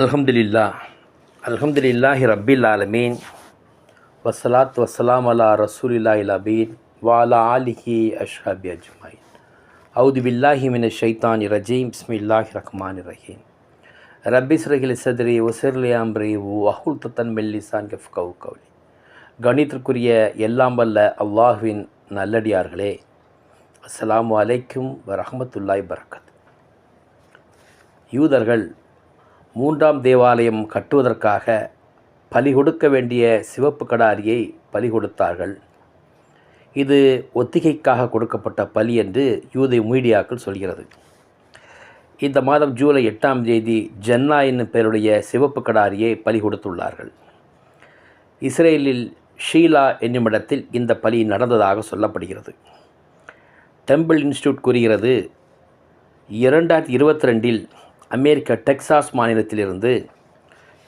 அல்ஹம்துலில்லா அல்ஹம்துலில்லாஹி ரப்பில் ஆலமீன் வசலாத் வசலாம் அலா ரசூலில்லாஹி லபீன் வாலா ஆலிஹி அஷ்ஹாபி அஜ்மாயின் அவுது பில்லாஹி மின ஷைத்தானி ரஜீம் பிஸ்மில்லாஹி ரஹ்மான் ரஹீம் ரப்பி ஸ்ரஹில் சத்ரி ஒசர்லி அம்ரி வஹுல் தத்தன் மெல்லிசான் கஃப் கவு கவுலி கணித்திற்குரிய எல்லாம் வல்ல அல்லாஹுவின் நல்லடியார்களே அஸ்ஸலாமு அலைக்கும் வரஹமத்துல்லாய் பரக்கத் யூதர்கள் மூன்றாம் தேவாலயம் கட்டுவதற்காக பலி கொடுக்க வேண்டிய சிவப்பு கடாரியை பலி கொடுத்தார்கள். இது ஒத்திகைக்காக கொடுக்கப்பட்ட பலி என்று யூதை மீடியாக்கள் சொல்கிறது. இந்த மாதம் ஜூலை எட்டாம் தேதி ஜன்னா என்னும் பெயருடைய சிவப்பு கடாரியை பலி கொடுத்துள்ளார்கள். இஸ்ரேலில் ஷீலா என்னுமிடத்தில் இந்த பலி நடந்ததாக சொல்லப்படுகிறது. டெம்பிள் இன்ஸ்டியூட் கூறுகிறது இரண்டாயிரத்தி இருபத்தி ரெண்டில் அமெரிக்க டெக்சாஸ் மாநிலத்திலிருந்து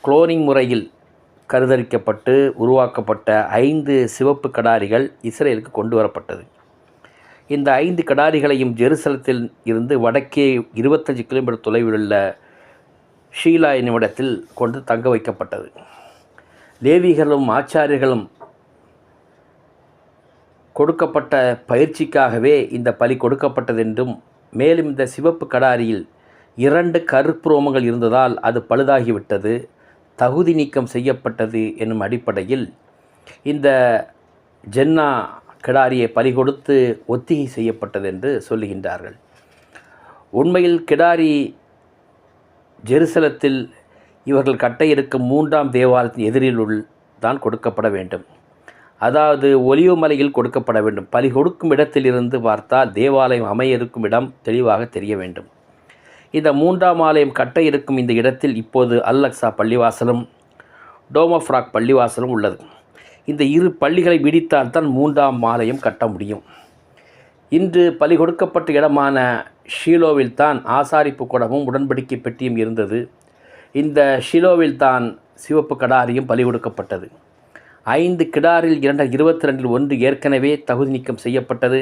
குளோனிங் முறையில் கருதரிக்கப்பட்டு உருவாக்கப்பட்ட ஐந்து சிவப்பு கடாரிகள் இஸ்ரேலுக்கு கொண்டு வரப்பட்டது. இந்த ஐந்து கடாரிகளையும் ஜெருசலத்தில் இருந்து வடக்கே இருபத்தஞ்சு கிலோமீட்டர் தொலைவில் உள்ள ஷீலா என்னிடத்தில் கொண்டு தங்க வைக்கப்பட்டது. லேவிகளும் ஆச்சாரியர்களும் கொடுக்கப்பட்ட பயிற்சிக்காகவே இந்த பலி கொடுக்கப்பட்டதென்றும் மேலும் இந்த சிவப்பு கடாரியில் இரண்டு கருப்புரோமங்கள் இருந்ததால் அது பழுதாகிவிட்டது. தகுதி நீக்கம் செய்யப்பட்டது என்னும் அடிப்படையில் இந்த ஜென்னா கிடாரியை பலி கொடுத்து ஒத்திகை செய்யப்பட்டது என்று சொல்லுகின்றார்கள். உண்மையில் கிடாரி ஜெருசலத்தில் இவர்கள் கட்ட இருக்கும் மூன்றாம் தேவாலயத்தின் எதிரிலுள் தான் கொடுக்கப்பட வேண்டும். அதாவது ஒலிவுமலையில் கொடுக்கப்பட வேண்டும். பலி கொடுக்கும் இடத்திலிருந்து பார்த்தால் தேவாலயம் அமைய இருக்கும் இடம் தெளிவாக தெரிய வேண்டும். இந்த மூன்றாம் ஆலயம் கட்ட இருக்கும் இந்த இடத்தில் இப்போது அல்லக்ஸா பள்ளிவாசலும் டோமோஃப்ராக் பள்ளிவாசலும் உள்ளது. இந்த இரு பள்ளிகளை விடித்தால் தான் மூன்றாம் ஆலயம் கட்ட முடியும். இன்று பலி கொடுக்கப்பட்ட இடமான ஷீலோவில் தான் ஆசாரிப்பு குடமும் உடன்படிக்கை பெட்டியும் இருந்தது. இந்த ஷிலோவில் தான் சிவப்பு கடாரியும் பலி கொடுக்கப்பட்டது. ஐந்து கிடாரில் இரண்டாயிரத்தி இருபத்தி ரெண்டில் ஒன்று ஏற்கனவே தகுதி நீக்கம் செய்யப்பட்டது.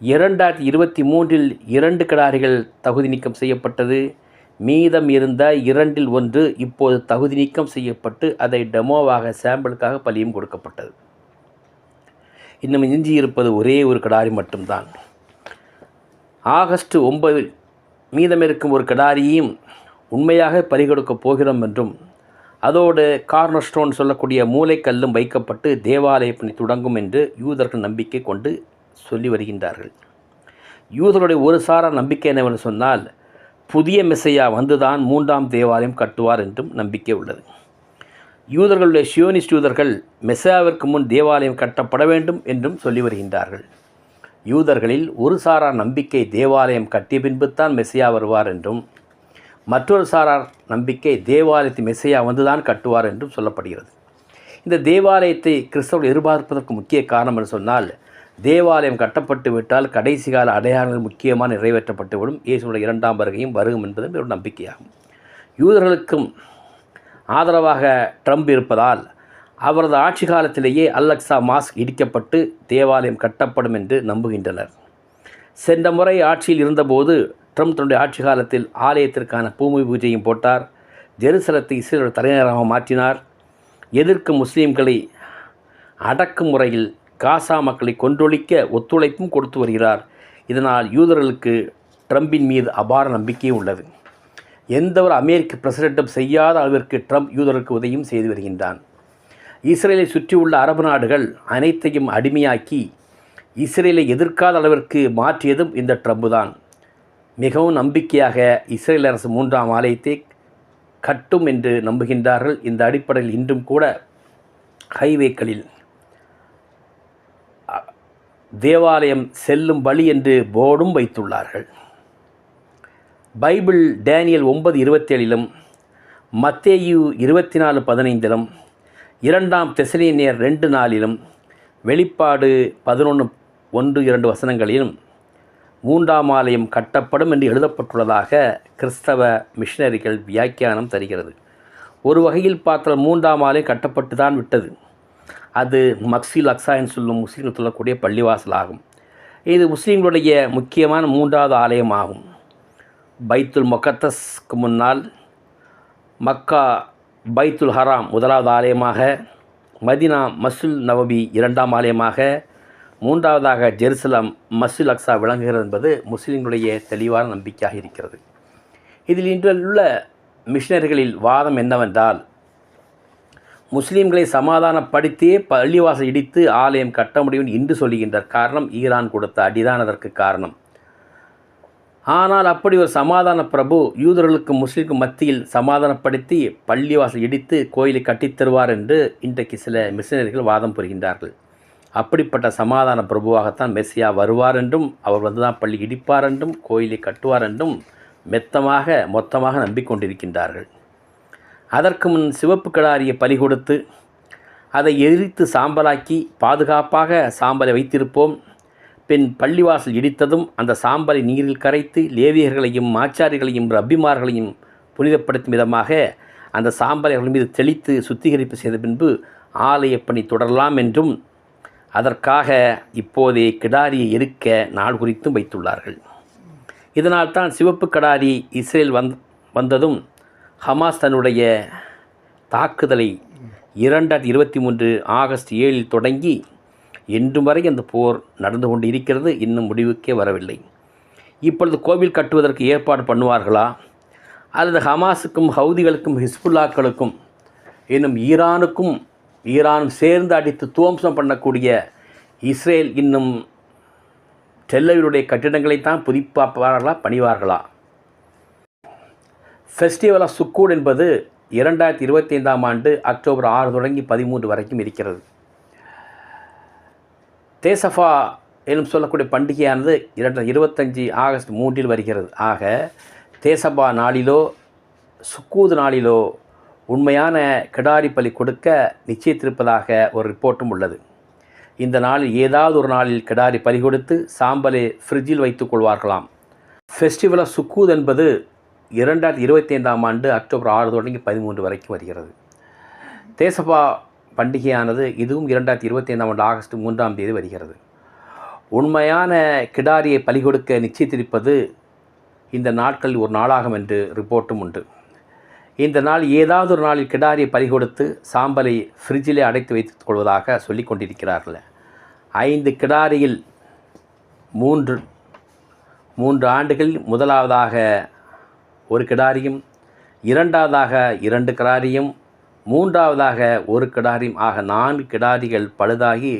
இரண்டாயிரத்தி இருபத்தி மூன்றில் இரண்டு கிடாரிகள் தகுதி நீக்கம் செய்யப்பட்டது. மீதம் இருந்த இரண்டில் ஒன்று இப்போது தகுதி நீக்கம் செய்யப்பட்டு அதை டெமோவாக சாம்பிளுக்காக பலியும் கொடுக்கப்பட்டது. இன்னும் எஞ்சி இருப்பது ஒரே ஒரு கிடாரி மட்டும்தான். ஆகஸ்ட் ஒன்பதில் மீதம் இருக்கும் ஒரு கிடாரியையும் உண்மையாக பறிகொடுக்கப் போகிறோம் என்றும் அதோடு கார்னர் ஸ்டோன் சொல்லக்கூடிய மூளைக்கல்லும் வைக்கப்பட்டு தேவாலய பணி தொடங்கும் என்று யூதர்கள் நம்பிக்கை கொண்டு சொல்லி வருகின்றார்கள். யூதருடைய ஒரு சாரா நம்பிக்கை என்னவென்று சொன்னால் புதிய மெசையா வந்துதான் மூன்றாம் தேவாலயம் கட்டுவார் என்றும் நம்பிக்கை உள்ளது. யூதர்களுடைய ஷியோனிஸ்ட் யூதர்கள் மெசையாவிற்கு முன் தேவாலயம் கட்டப்பட வேண்டும் என்றும் சொல்லி வருகின்றார்கள். யூதர்களில் ஒரு சாரா நம்பிக்கை தேவாலயம் கட்டிய பின்புத்தான் மெசையா வருவார் என்றும் மற்றொரு சாரார் நம்பிக்கை தேவாலயத்தை மெசையா வந்துதான் கட்டுவார் என்றும் சொல்லப்படுகிறது. இந்த தேவாலயத்தை கிறிஸ்தவர்கள் எதிர்பார்ப்பதற்கு முக்கிய காரணம் என்று சொன்னால் தேவாலயம் கட்டப்பட்டு விட்டால் கடைசி கால அடையாளங்கள் முக்கியமாக நிறைவேற்றப்பட்டுவிடும். இயேசுடைய இரண்டாம் வருகையும் வருகும் என்பது ஒரு நம்பிக்கையாகும். யூதர்களுக்கும் ஆதரவாக ட்ரம்ப் இருப்பதால் அவரது ஆட்சி காலத்திலேயே அல்லக்ஸா மாஸ்க் இடிக்கப்பட்டு தேவாலயம் கட்டப்படும் என்று நம்புகின்றனர். சென்ற முறை ஆட்சியில் இருந்தபோது ட்ரம்ப் தன்னுடைய ஆட்சி காலத்தில் ஆலயத்திற்கான பூமி பூஜையும் போட்டார். ஜெருசலத்தை இஸ்ரேலோட தலைநகராக மாற்றினார். எதிர்க்கும் முஸ்லீம்களை அடக்கும் முறையில் காசா மக்களை கொன்றொழிக்க ஒத்துழைப்பும் கொடுத்து வருகிறார். இதனால் யூதர்களுக்கு ட்ரம்பின் மீது அபார நம்பிக்கையும் உள்ளது. எந்த ஒரு அமெரிக்க பிரசிடெண்ட்டும் செய்யாத அளவிற்கு ட்ரம்ப் யூதர்களுக்கு உதவியும் செய்து வருகின்றான். இஸ்ரேலை சுற்றியுள்ள அரபு நாடுகள் அனைத்தையும் அடிமையாக்கி இஸ்ரேலை எதிர்க்காத அளவிற்கு மாற்றியதும் இந்த ட்ரம்பு தான். மிகவும் நம்பிக்கையாக இஸ்ரேல் அரசு மூன்றாம் ஆலயத்தை கட்டும் என்று நம்புகின்றார்கள். இந்த அடிப்படையில் இன்றும் கூட ஹைவேக்களில் தேவாலயம் செல்லும் வழி என்று போர்டும் வைத்துள்ளார்கள். பைபிள் டேனியல் ஒன்பது இருபத்தேழிலும் மத்தேயு இருபத்தி நாலு பதினைந்திலும் இரண்டாம் தெசலினியர் ரெண்டு நாளிலும் வெளிப்பாடு பதினொன்று ஒன்று இரண்டு வசனங்களிலும் மூன்றாம் ஆலயம் கட்டப்படும் என்று எழுதப்பட்டுள்ளதாக கிறிஸ்தவ மிஷினரிகள் வியாக்கியானம் தருகிறது. ஒரு வகையில் பார்த்தால் மூன்றாம் ஆலயம் கட்டப்பட்டு தான் விட்டது. அது மக்சில் அக்ஸா என்று சொல்லும் முஸ்லீம்கள் சொல்லக்கூடிய பள்ளிவாசலாகும் இது முஸ்லீம்களுடைய முக்கியமான மூன்றாவது ஆலயமாகும். பைத்துல் மொக்கத்தஸ்க்கு முன்னால் மக்கா பைத்துல் ஹராம் முதலாவது ஆலயமாக மதினா மசுல் நவபி இரண்டாம் ஆலயமாக மூன்றாவதாக ஜெருசலம் மஸ்ஜில் அக்ஸா விளங்குகிறது என்பது முஸ்லீம்களுடைய தெளிவான நம்பிக்கையாக இருக்கிறது. இதில் இன்றுள்ள மிஷினர்களில் வாதம் என்னவென்றால் முஸ்லீம்களை சமாதானப்படுத்தியே பள்ளிவாசல் இடித்து ஆலயம் கட்ட முடியும் என்று சொல்லுகின்றார் காரணம் ஈரான் கொடுத்த அடிதான் அதற்கு காரணம். ஆனால் அப்படி ஒரு சமாதான பிரபு யூதர்களுக்கும் முஸ்லீம்க்கு மத்தியில் சமாதானப்படுத்தி பள்ளிவாசல் இடித்து கோயிலை கட்டித் தருவார் என்று இன்றைக்கு சில மிஷினரிகள் வாதம் புரிகின்றார்கள். அப்படிப்பட்ட சமாதான பிரபுவாகத்தான் மெஸ்ஸியா வருவார் என்றும் அவர் வந்து தான் பள்ளி இடிப்பார் என்றும் கோயிலை கட்டுவார் என்றும் மெத்தமாக மொத்தமாக நம்பிக்கொண்டிருக்கின்றார்கள். அதற்கு முன் சிவப்பு கிடாரியை பலி கொடுத்து அதை எரித்து சாம்பலாக்கி பாதுகாப்பாக சாம்பலை வைத்திருப்போம். பின் பள்ளிவாசல் இடித்ததும் அந்த சாம்பலை நீரில் கரைத்து லேவியர்களையும் ஆச்சாரிகளையும் ரப்பிமார்களையும் புனிதப்படுத்தும் விதமாக அந்த சாம்பலை அவர்கள் மீது தெளித்து சுத்திகரிப்பு செய்த பின்பு ஆலய பணி தொடரலாம் என்றும் அதற்காக இப்போதே கிடாரியை எரிக்க நாள் குறித்தும் வைத்துள்ளார்கள். இதனால் தான் சிவப்பு கடாரி இஸ்ரேல் வந் வந்ததும் ஹமாஸ் தன்னுடைய தாக்குதலை இரண்டாயிரத்தி இருபத்தி மூன்று ஆகஸ்ட் ஏழில் தொடங்கி இன்று வரை அந்த போர் நடந்து கொண்டு இருக்கிறது இன்னும் முடிவுக்கே வரவில்லை. இப்பொழுது கோவில் கட்டுவதற்கு ஏற்பாடு பண்ணுவார்களா? அல்லது ஹமாஸுக்கும் ஹவுதிகளுக்கும் ஹிஸ்புல்லாக்களுக்கும் இன்னும் ஈரானுக்கும் ஈரானும் சேர்ந்து அடித்து துவம்சம் பண்ணக்கூடிய இஸ்ரேல் இன்னும் டெல்லவிலுடைய கட்டிடங்களைத்தான் புதுப்பாப்பார்களா பணிவார்களா? ஃபெஸ்டிவல் ஆஃப் சுக்கூட் என்பது இரண்டாயிரத்தி இருபத்தி ஐந்தாம் ஆண்டு அக்டோபர் ஆறு தொடங்கி பதிமூன்று வரைக்கும் இருக்கிறது. தேசஃபா எனும் சொல்லக்கூடிய பண்டிகையானது இரண்டு இருபத்தஞ்சி ஆகஸ்ட் மூன்றில் வருகிறது. ஆக தேசபா நாளிலோ சுக்கூது நாளிலோ உண்மையான கிடாரி பலி கொடுக்க நிச்சயித்திருப்பதாக ஒரு ரிப்போர்ட்டும் உள்ளது. இந்த நாளில் ஏதாவது ஒரு நாளில் கிடாரி பலி கொடுத்து சாம்பலை ஃப்ரிட்ஜில் வைத்துக் கொள்வார்களாம். ஃபெஸ்டிவல் ஆஃப் சுக்கூத் என்பது இரண்டாயிரத்தி இருபத்தி ஐந்தாம் ஆண்டு அக்டோபர் ஆறு தொடங்கி பதிமூன்று வரைக்கும் வருகிறது. தேசபா பண்டிகையானது இதுவும் இரண்டாயிரத்தி இருபத்தி ஐந்தாம் ஆண்டு ஆகஸ்ட் மூன்றாம் தேதி வருகிறது. உண்மையான கிடாரியை பலி கொடுக்க நிச்சயத்திருப்பது இந்த நாட்களில் ஒரு நாளாகும் என்று ரிப்போர்ட்டும் உண்டு. இந்த நாள் ஏதாவது ஒரு நாளில் கிடாரியை பறி கொடுத்து சாம்பலை ஃப்ரிட்ஜிலே அடைத்து வைத்துக் கொள்வதாக சொல்லிக் கொண்டிருக்கிறார்கள். ஐந்து கிடாரியில் மூன்று மூன்று ஆண்டுகளில் முதலாவதாக ஒரு கிடாரியும் இரண்டாவதாக இரண்டு கிடாரியும் மூன்றாவதாக ஒரு கிடாரியும் ஆக நான்கு கிடாரிகள் பழுதாகி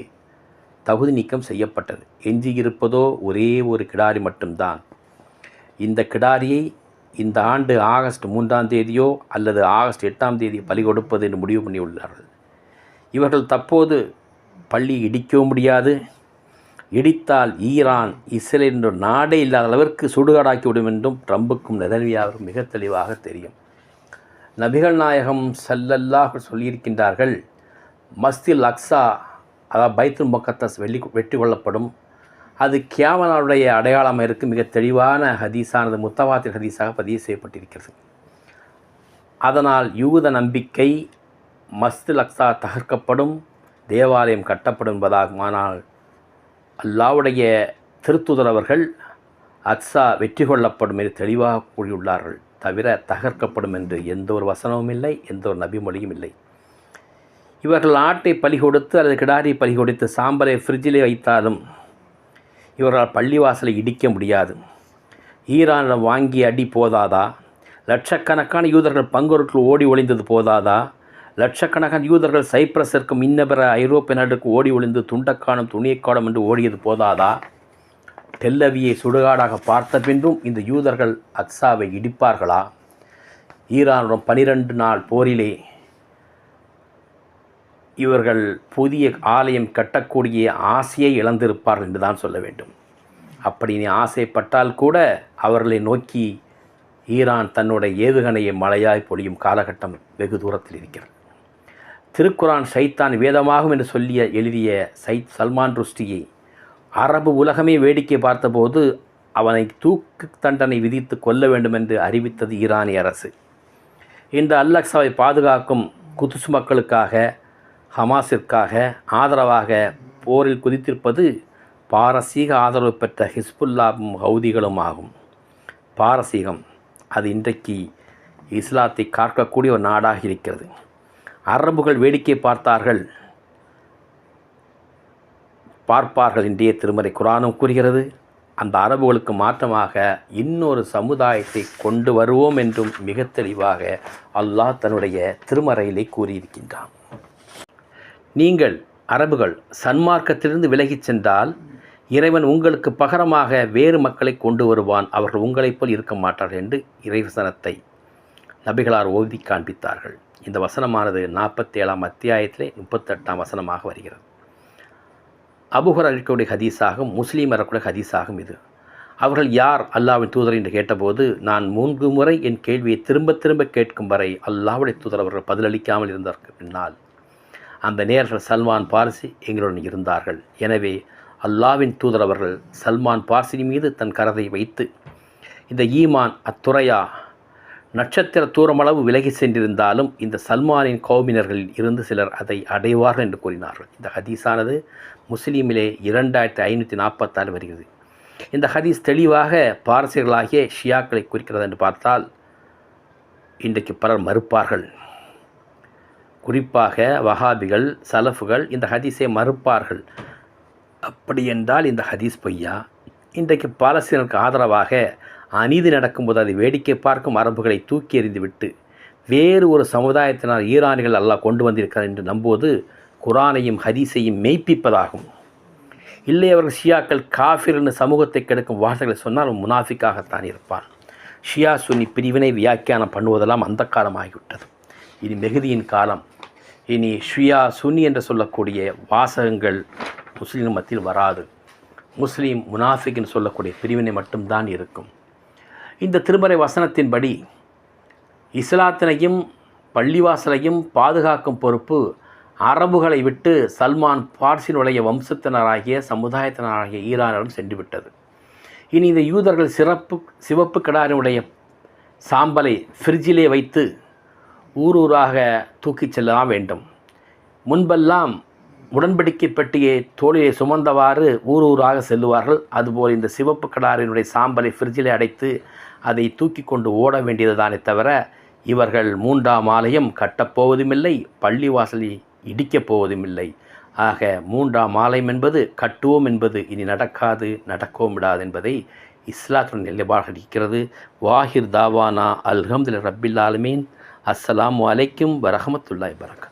தகுதி நீக்கம் செய்யப்பட்டது. எஞ்சியிருப்பதோ ஒரே ஒரு கிடாரி மட்டும்தான். இந்த கிடாரியை இந்த ஆண்டு ஆகஸ்ட் மூன்றாம் தேதியோ அல்லது ஆகஸ்ட் எட்டாம் தேதி பலி கொடுப்பது என்று முடிவு பண்ணியுள்ளார்கள். இவர்கள் தற்போது பள்ளி இடிக்கவும் முடியாது. இடித்தால் ஈரான் இஸ்ரேல் என்ற நாடே இல்லாத அளவிற்கு சுடுகாடாக்கிவிடும் என்றும் ட்ரம்புக்கும் நெதன்வியாவிற்கும் மிக தெளிவாக தெரியும். நபிகள் நாயகம் சல்லல்லாஹ் சொல்லியிருக்கின்றார்கள் மஸ்தில் அக்ஸா அதாவது பைத்துல் முக்கத்தஸ் வெள்ளி வெற்றி கொள்ளப்படும். அது கியாமனாருடைய அடையாளமாக இருக்கு மிக தெளிவான ஹதீஸானது முத்தவாத்திர் ஹதீஸாக பதிவு செய்யப்பட்டிருக்கிறது. அதனால் யூத நம்பிக்கை மஸ்தில் அக்ஸா தகர்க்கப்படும் தேவாலயம் கட்டப்படும் என்பதாகுமானால் அல்லாவுடைய திருத்துதர் அவர்கள் அக்ஸா வெற்றி கொள்ளப்படும் என்று தெளிவாக கூறியுள்ளார்கள். தவிர தகர்க்கப்படும் என்று எந்த ஒரு வசனமும் இல்லை எந்த ஒரு நபிமொழியும் இல்லை. இவர்கள் ஆட்டை பலி கொடுத்து அல்லது கிடாரி பலி கொடுத்து சாம்பலை ஃப்ரிட்ஜிலே வைத்தாலும் இவரால் பள்ளிவாசலை இடிக்க முடியாது. ஈரானிடம் வாங்கிய அடி போதாதா? லட்சக்கணக்கான யூதர்கள் பங்கொருட்கள் ஓடி ஒளிந்தது போதாதா? லட்சக்கணக்கான யூதர்கள் சைப்ரஸிற்கும் இன்னபிற ஐரோப்பிய நாட்டுக்கு ஓடி ஒளிந்து துண்டக்கானம் துணியக்காடும் என்று ஓடியது போதாதா? டெல்லவியை சுடுகாடாக பார்த்த பின்பும் இந்த யூதர்கள் அக்ஸாவை இடிப்பார்களா? ஈரானுடன் பனிரெண்டு நாள் போரிலே இவர்கள் புதிய ஆலயம் கட்டக்கூடிய ஆசையை இழந்திருப்பார்கள் என்று தான் சொல்ல வேண்டும். அப்படி நீ ஆசைப்பட்டால் கூட அவர்களை நோக்கி ஈரான் தன்னுடைய ஏவுகணையை மழையாய் பொழியும் காலகட்டம் வெகு தூரத்தில் இருக்கிறது. திருக்குரான் சைத்தான் வேதமாகும் என்று சொல்லிய எழுதிய சைத் சல்மான் ருஷ்டியை அரபு உலகமே வேடிக்கை பார்த்தபோது அவனை தூக்கு தண்டனை விதித்து கொல்ல வேண்டும் என்று அறிவித்தது ஈரானிய அரசு. இந்த அல்லக்ஸாவை பாதுகாக்கும் குதுசு மக்களுக்காக ஹமாஸிற்காக ஆதரவாக போரில் குதித்திருப்பது பாரசீக ஆதரவு பெற்ற ஹிஸ்புல்லாவும் ஹவுதிகளும் ஆகும். பாரசீகம் அது இன்றைக்கு இஸ்லாத்தை காக்கக்கூடிய ஒரு நாடாக இருக்கிறது. அரபுகள் வேடிக்கை பார்த்தார்கள். பார்ப்பார்கள் இன்றைய திருமறை குரானும் கூறுகிறது அந்த அரபுகளுக்கு மாற்றமாக இன்னொரு சமுதாயத்தை கொண்டு வருவோம் என்றும் மிக தெளிவாக அல்லாஹ் தன்னுடைய திருமறையிலே கூறியிருக்கின்றான். நீங்கள் அரபுகள் சன்மார்க்கத்திலிருந்து விலகிச் சென்றால் இறைவன் உங்களுக்கு பகரமாக வேறு மக்களை கொண்டு வருவான் அவர்கள் உங்களைப் போல் இருக்க மாட்டார்கள் என்று இறைவசனத்தை நபிகளார் ஓதி காண்பித்தார்கள். இந்த வசனமானது நாற்பத்தேழாம் அத்தியாயத்திலே முப்பத்தெட்டாம் வசனமாக வருகிறது. அபுஹர் அளிக்கக்கூடிய ஹதீஸாகும் முஸ்லீம் வரக்கூடிய ஹதீஸாகும் இது. அவர்கள் யார் அல்லாவின் தூதர் என்று கேட்டபோது நான் மூன்று முறை என் கேள்வியை திரும்ப திரும்ப கேட்கும் வரை அல்லாவுடைய தூதர் அவர்கள் பதிலளிக்காமல் இருந்ததற்கு பின்னால் அந்த நேர்கள் சல்மான் பார்சி எங்களுடன் இருந்தார்கள். எனவே அல்லாவின் தூதர் அவர்கள் சல்மான் பார்சினி மீது தன் கரதை வைத்து இந்த ஈமான் அத்துறையா? நட்சத்திர தூரமளவு விலகி சென்றிருந்தாலும் இந்த சல்மானின் கௌமினர்களில் இருந்து சிலர் அதை அடைவார்கள் என்று கூறினார்கள். இந்த ஹதீஸானது முஸ்லீமிலே இரண்டாயிரத்தி ஐநூற்றி நாற்பத்தாறு வருகிறது. இந்த ஹதீஸ் தெளிவாக பாரசீகர்களாகிய ஷியாக்களை குறிக்கிறது என்று பார்த்தால் இன்றைக்கு பலர் மறுப்பார்கள். குறிப்பாக வஹாபிகள் சலஃபுகள் இந்த ஹதீஸை மறுப்பார்கள். அப்படி என்றால் இந்த ஹதீஸ் பொய்யா? இன்றைக்கு பாலஸ்தீனருக்கு ஆதரவாக அநீதி நடக்கும்போது அதை வேடிக்கை பார்க்கும் அரபுகளை தூக்கி எறிந்துவிட்டு வேறு ஒரு சமுதாயத்தினர் ஈரானிகள் அல்லாஹ் கொண்டு வந்திருக்கிறார் என்று நம்புவது குரானையும் ஹதீஸையும் மெய்ப்பிப்பதாகும். இல்லை அவர்கள் ஷியாக்கள் காஃபிர்னு சமூகத்தை கெடுக்கும் வார்த்தைகளை சொன்னால் முனாஃபிக்காகத்தான் இருப்பார் ஷியா சுன்னி பிரிவினை வியாக்கியானம் பண்ணுவதெல்லாம் அந்த காலமாகிவிட்டது. இனி மெகுதியின் காலம். இனி ஷியா சுன்னி என்று சொல்லக்கூடிய வாசகங்கள் முஸ்லீம் மத்தியில் வராது. முஸ்லீம் முனாஃபிக்னு சொல்லக்கூடிய பிரிவினை மட்டும்தான் இருக்கும். இந்த திருமறை வசனத்தின்படி இஸ்லாத்தினையும் பள்ளிவாசலையும் பாதுகாக்கும் பொறுப்பு அரபுகளை விட்டு சல்மான் பார்சினுடைய வம்சத்தினராகிய சமுதாயத்தினராகிய ஈரானிடம் சென்றுவிட்டது. இனி இந்த யூதர்கள் சிறப்பு சிவப்பு கிடாரினுடைய சாம்பலை ஃப்ரிட்ஜிலே வைத்து ஊர் ஊராக தூக்கிச் செல்லலாம் வேண்டும். முன்பெல்லாம் உடன்படிக்கை பெட்டியை தோளிலே சுமந்தவாறு ஊர் ஊராக செல்லுவார்கள். அதுபோல் இந்த சிவப்பு கடாரினுடைய சாம்பலை ஃப்ரிட்ஜிலே அடைத்து அதை தூக்கி கொண்டு ஓட வேண்டியதுதானே தவிர இவர்கள் மூன்றாம் ஆலயம் கட்டப்போவதுமில்லை பள்ளிவாசலை இடிக்கப் போவதுமில்லை. ஆக மூன்றாம் ஆலயம் என்பது கட்டுவோம் என்பது இனி நடக்காது நடக்கவும் விடாது என்பதை இஸ்லாத்துடன் நிலைப்பாக இருக்கிறது வாஹிர் தாவானா அல்ஹம்துல் ரப்பில் ஆலமீன். அஸ்ஸலாமு அலைக்கும் வரஹமத்துல்லாய் வரகா